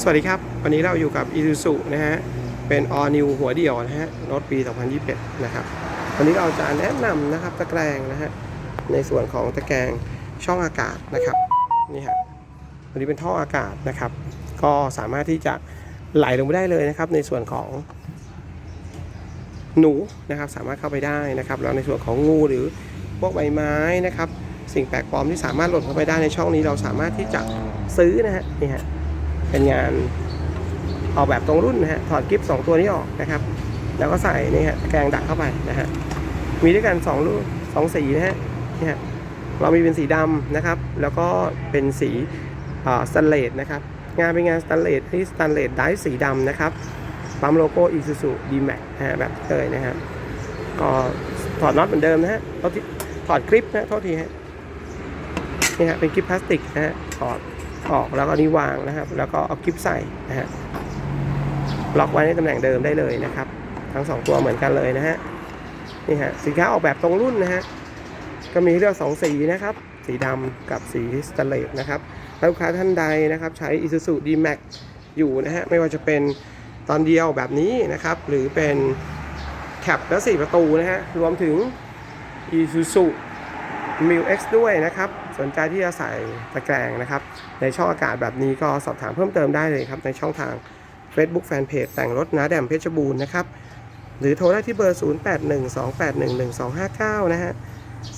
สวัสดีครับ วันนี้เราอยู่กับ i s u z u นะฮะ เป็น all new หัวเดี่ยวนะฮะ รถปี 2021 นะครับ วันนี้เราจะแนะนำนะครับ ตะแกรงนะฮะ ในส่วนของตะแกรงช่องอากาศนะครับ นี่ฮะวันนี้เป็นท่ออากาศนะครับ ก็สามารถที่จะไหลลงไปได้เลยนะครับ ในส่วนของหนูนะครับ สามารถเข้าไปได้นะครับ แล้วในส่วนของงูหรือพวกใบไม้นะครับ สิ่งแปลกปลอมที่สามารถหล่นเข้าไปได้ในช่องนี้เราสามารถที่จะซื้อนะฮะ นี่ฮะ เป็นงานออกแบบตรงรุ่นนะฮะถอดกิฟต์สองตัวนี้ออกนะครับ แล้วก็ใส่นี่ฮะแกงดักเข้าไปนะฮะมีด้วยกัน2รุ่นสองสีนะฮะนี่ฮะเรามีเป็นสีดำนะครับ แล้วก็เป็นสีสแตนเลสนะครับงานเป็นงานสแตนเลสที่สแตนเลสได้สีดำนะครับปั๊มโลโก้ Isuzu D-Max นะฮะแบบเลยนะครับก็ถอดน็อตเหมือนเดิมนะฮะถอดคลิปนะโทษทีฮะนี่ฮะเป็นคลิปพลาสติกนะฮะถอด ออกแล้วก็นี่วางนะครับ แล้วก็เอาคลิปใส่นะฮะล็อกไว้ในตำแหน่งเดิมได้เลยนะครับ ทั้งสองตัวเหมือนกันเลยนะฮะนี่ฮะสินค้าออกแบบตรงรุ่นนะฮะก็มีเลือกสองสีนะครับ สีดำกับสีสแตนเลสนะครับลูกค้าท่านใดนะครับ ใช้ Isuzu D-Max อยู่นะฮะไม่ว่าจะเป็นตอนเดียวแบบนี้นะครับ หรือเป็นแคปและ 4 ประตูนะฮะรวมถึง Isuzu m i l X ด้วยนะครับ สนใจที่จะใส่ตะแกรงนะครับ ในช่องอากาศแบบนี้ก็สอบถามเพิ่มเติมได้เลยครับ ในช่องทาง Facebook Fanpage แต่งรถนาแดมเพชรบูรณ์นะครับ หรือโทรได้ที่เบอร์ 0812811259 นะฮะ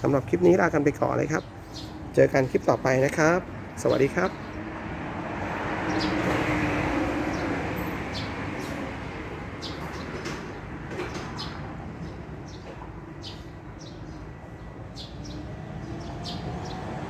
สำหรับคลิปนี้ลากันไปก่อนเลยครับ เจอกันคลิปต่อไปนะครับ สวัสดีครับ